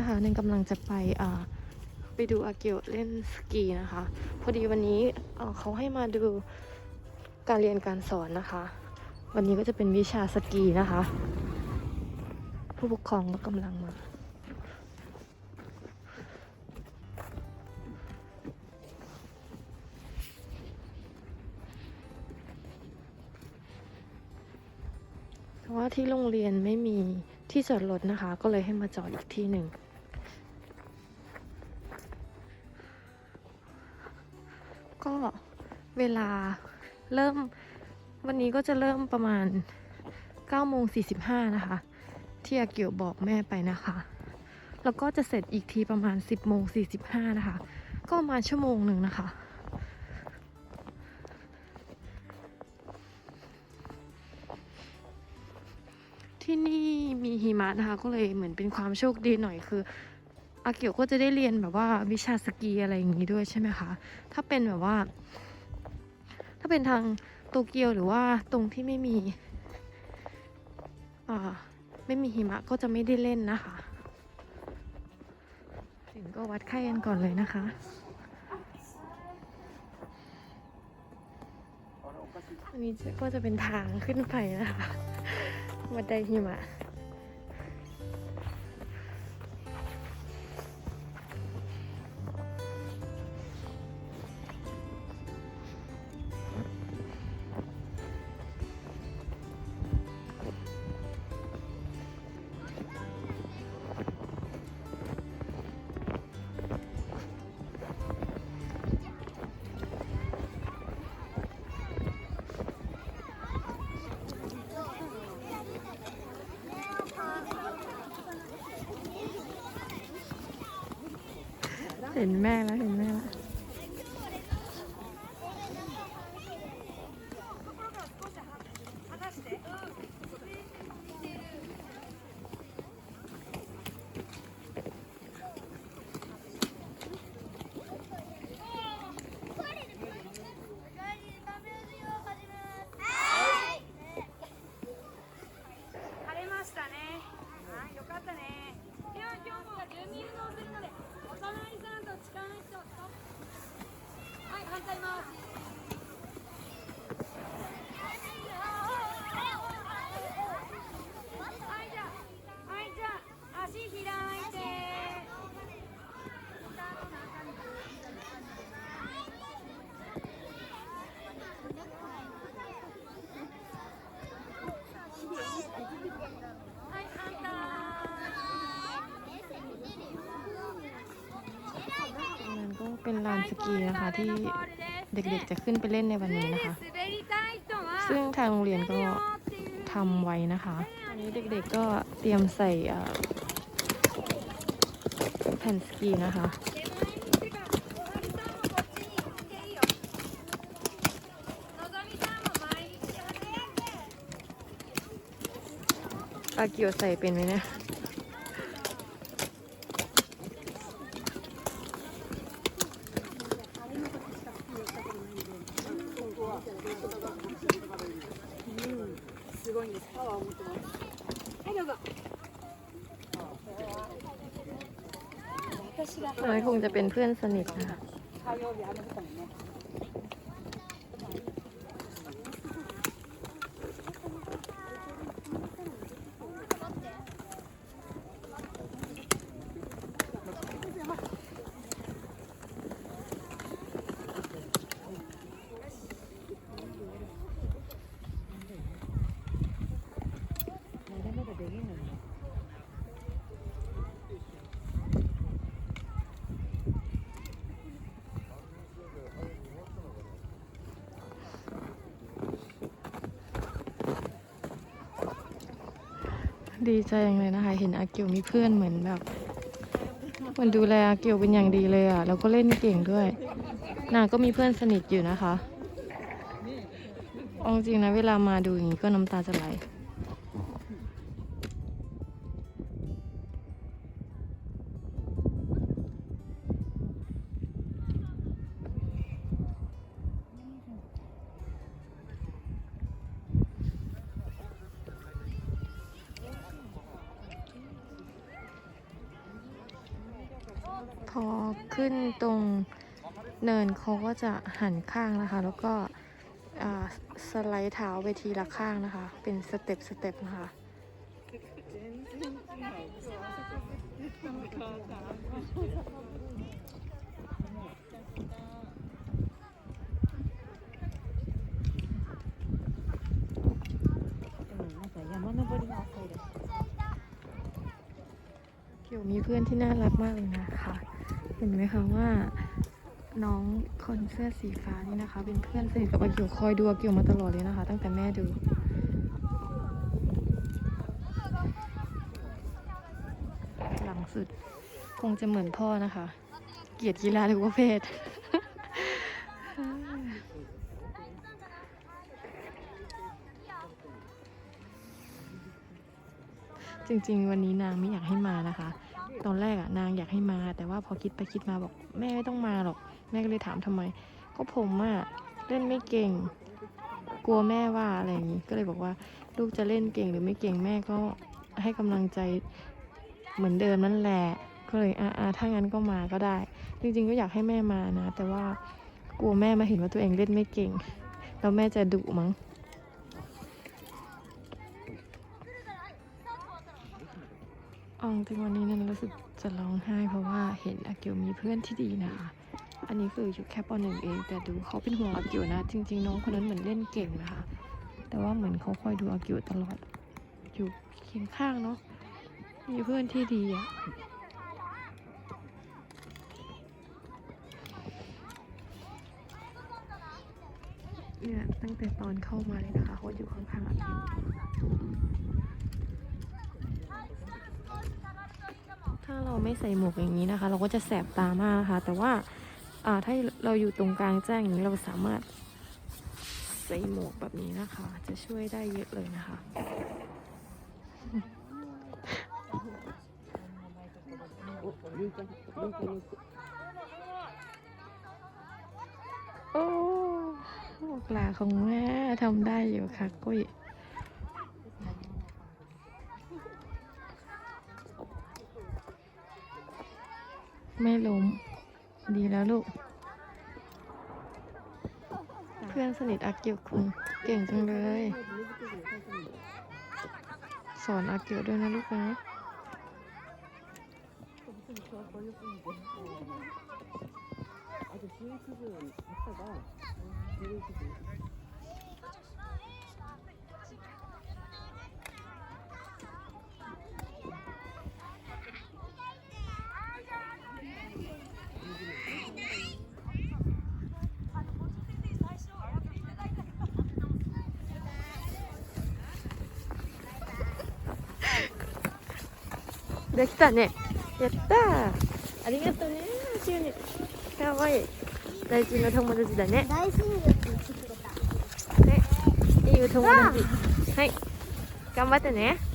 ตอนนี้นะคะนันกำลังจะไปอ่าไปดูอาเกียวเล่นสกีนะคะ พอดีวันนี้เขาให้มาดูการเรียนการสอนนะคะ วันนี้ก็จะเป็นวิชาสกีนะคะ ผู้ปกครองก็กำลังมาเพราะว่าที่โรงเรียนไม่มีที่จอดรถนะคะ ก็เลยให้มาจอดอีกที่หนึ่ง เวลาเริ่มวันนี้ก็จะเริ่มประมาณ9โมง45 นะคะ ที่อากียวบอกแม่ไปนะคะ แล้วก็จะเสร็จอีกทีประมาณ 10โมง45 นะคะ ก็มาชั่วโมงหนึ่งนะคะ ที่นี่มีหิมะนะคะ ก็เลยเหมือนเป็นความโชคดีหน่อยคืออากียวก็จะได้เรียนแบบว่าวิชาสกีอะไรอย่างนี้ด้วยใช่ไหมคะ ถ้าเป็นแบบว่า เป็นทางโตเกียวหรือว่าตรงที่ไม่มีไม่มีหิมะก็จะไม่ได้เล่นนะคะ ถึงก็วัดไข้กันก่อนเลยนะคะอันนี้ก็จะเป็นทางขึ้นไปนะคะบันไดหิมะ เห็นแม่แล้วเห็นแม่ เป็นลานสกีนะคะที่เด็กๆจะขึ้นไปเล่นในวันนี้นะคะ ซึ่งทางโรงเรียนก็ทำไว้นะคะวันนี้เด็กๆก็เตรียมใส่แผ่นสกีนะคะอากิโอใส่เป็นไหมเนี่ย เป็นเพื่อนสนิทนะคะ ดีใจจังเลยนะคะ เห็นอาเกียวมีเพื่อนเหมือนแบบเหมันดูแลอาเกียวเป็นอย่างดีเลยอะแล้วก็เล่นเก่งด้วยนางก็มีเพื่อนสนิทอยู่นะคะเอาจริงนะเวลามาดูอย่างนี้ก็น้ำตาจะไหล พอขึ้นตรงเนินเขาก็จะหันข้างนะคะ แล้วก็สไลด์เท้าไปทีละข้างนะคะ เป็นสเต็ปสเต็ปนะคะ เกี่ยวมีเพื่อนที่น่ารักมากเลยนะคะ เห็นไหมคะว่าน้องคนเสื้อสีฟ้านี่นะคะ เป็นเพื่อนสนิทกับอาเกี่ยวคอยดูอาเกี่ยวมาตลอดเลยนะคะ ตั้งแต่แม่ดู หลังสุดคงจะเหมือนพ่อนะคะ เกียรติกีฬาทุกว่าเพศ จริง ๆ วันนี้นางไม่อยากให้มานะคะ ตอนแรกอะนางอยากให้มา แต่ว่าพอคิดไปคิดมาบอกแม่ไม่ต้องมาหรอก แม่ก็เลยถามทำไม ก็ผมอะเล่นไม่เก่ง กลัวแม่ว่าอะไรอย่างนี้ก็เลยบอกว่า ลูกจะเล่นเก่งหรือไม่เก่งแม่ก็ให้กำลังใจเหมือนเดิมนั่นแหละก็เลยอ่าถ้างั้นก็มาก็ได้ จริง ๆ ก็อยากให้แม่มานะ แต่ว่ากลัวแม่มาเห็นว่าตัวเองเล่นไม่เก่ง แล้วแม่จะดุมั้ง อาจริงวันนี้เนี่ยรู้สึกจะร้องไห้เพราะว่าเห็นอากียวมีเพื่อนที่ดีนะคะอันนี้คืออยู่แค่ปหนึ่งเอง แต่ดูเขาเป็นห่วงอากียวนะ จริง ๆ น้องคนนั้นเหมือนเล่นเก่งนะคะ แต่ว่าเหมือนเขาคอยดูอากียวตลอด อยู่เคียงข้างเนาะ มีเพื่อนที่ดีอะเนี่ยตั้งแต่ตอนเข้ามาเลยนะคะเขาอยู่ข้างๆอากียว ถ้าเราไม่ใส่หมวกอย่างนี้นะคะ เราก็จะแสบตามากนะคะ แต่ว่าอ่าถ้าเราอยู่ตรงกลางแจ้งอย่างนี้เราสามารถใส่หมวกแบบนี้นะคะ จะช่วยได้เยอะเลยนะคะโอ้หมวกหลาของแม่ทำได้อยู่ค่ะกุ้ย ไม่ล้ม ดีแล้วลูก เพื่อนสนิทอากียวคุงเก่งจังเลย สอนอากียวด้วยนะลูกนะ できたね。やったー。ありがとうね、しゅうね。かわいい。大事な友達だね。大親友って言ってくれた。ね。い友達。はい。頑張ってね。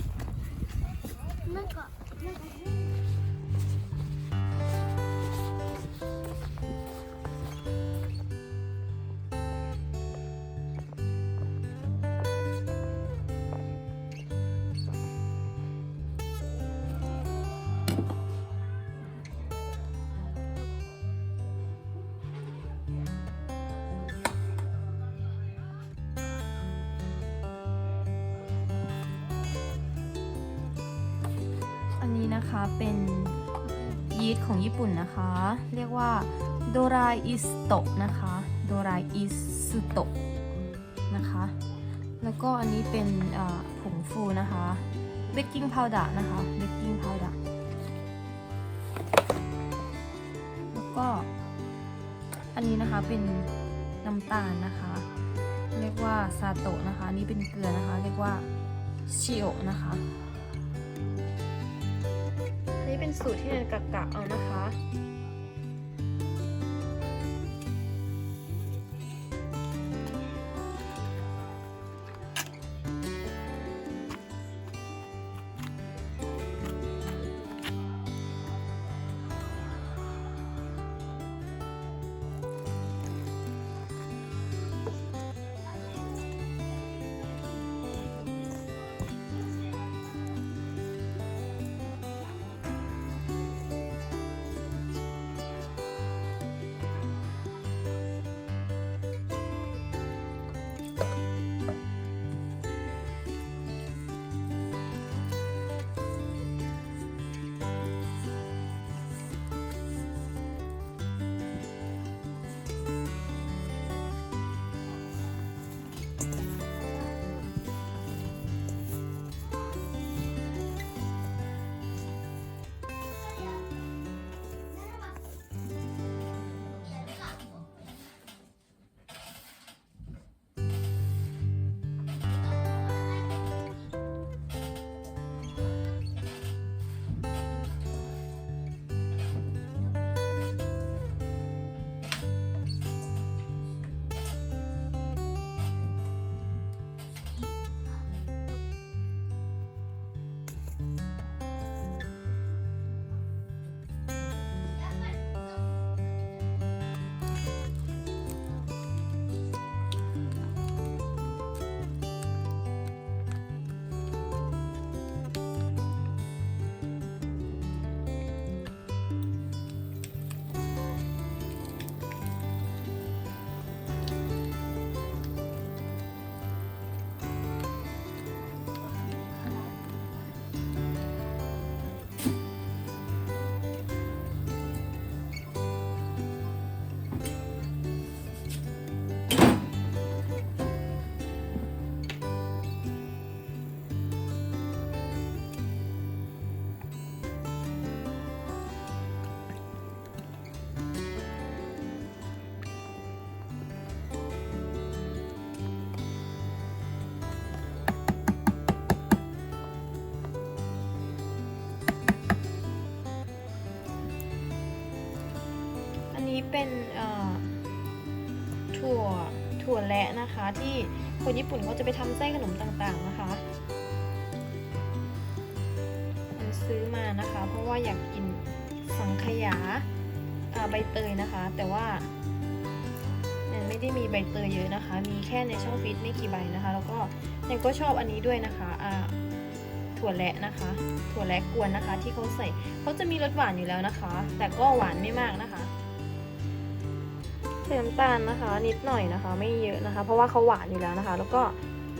เป็นยีสต์ของญี่ปุ่นนะคะ เรียกว่าโดราอิสโตะนะคะโดราอิสโตะนะคะ แล้วก็อันนี้เป็นผงฟูนะคะเบกกิ้งพาวดาร์นะคะเบกกิ้งพาวดาร์แล้วก็อันนี้นะคะเป็นน้ำตาลนะคะ เรียกว่าซาโตะนะคะนี่เป็นเกลือนะคะ เรียกว่าชิโอะนะคะ เป็นสูตรที่เนนกะกะเอานะคะ นี้เป็นถั่วถั่วแระนะคะ ที่คนญี่ปุ่นเขาจะไปทำไส้ขนมต่างๆนะคะมันซื้อมานะคะ เพราะว่าอยากกินสังขยาใบเตยนะคะ แต่ว่ามันไม่ได้มีใบเตยเยอะนะคะ มีแค่ในช่องฟิตไม่กี่ใบนะคะ แล้วก็ยังก็ชอบอันนี้ด้วยนะคะถั่วแระนะคะ ถั่วแระกวนนะคะ ที่เขาใส่เขาจะมีรสหวานอยู่แล้วนะคะ แต่ก็หวานไม่มากนะคะ ใส่น้ำตาลนะคะ นิดหน่อยนะคะ ไม่เยอะนะคะ เพราะว่าเขาหวานอยู่แล้วนะคะ แล้วก็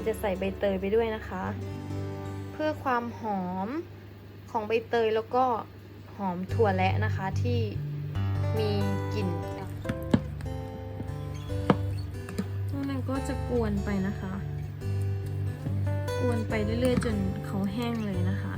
จะใส่ใบเตยไปด้วยนะคะ เพื่อความหอมของใบเตยแล้วก็หอมถั่วแระนะคะที่มีกลิ่นแล้วมันก็จะกวนไปนะคะ กวนไปเรื่อยๆ จนเขาแห้งเลยนะคะ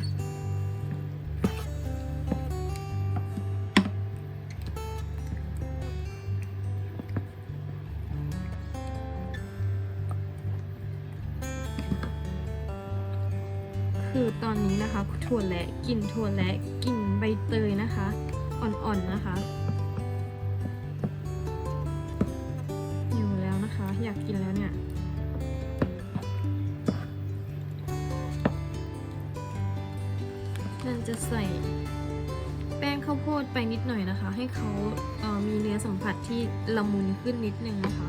คือตอนนี้นะคะถั่วและกลิ่นถั่วและกลิ่นใบเตยนะคะ อ่อนๆนะคะ อยู่แล้วนะคะ อยากกินแล้วเนี่ยนันจะใส่แป้งข้าวโพดไปนิดหน่อยนะคะ ให้เขาเมีเนื้อสัมผัสที่ละมุนขึ้นนิดนึงนะคะ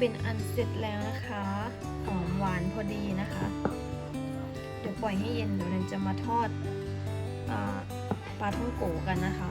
เป็นอันเสร็จแล้วนะคะหอมหวานพอดีนะคะ เดี๋ยวปล่อยให้เย็นเดี๋ยวเราจะมาทอดอปลาท่องโกกันนะคะ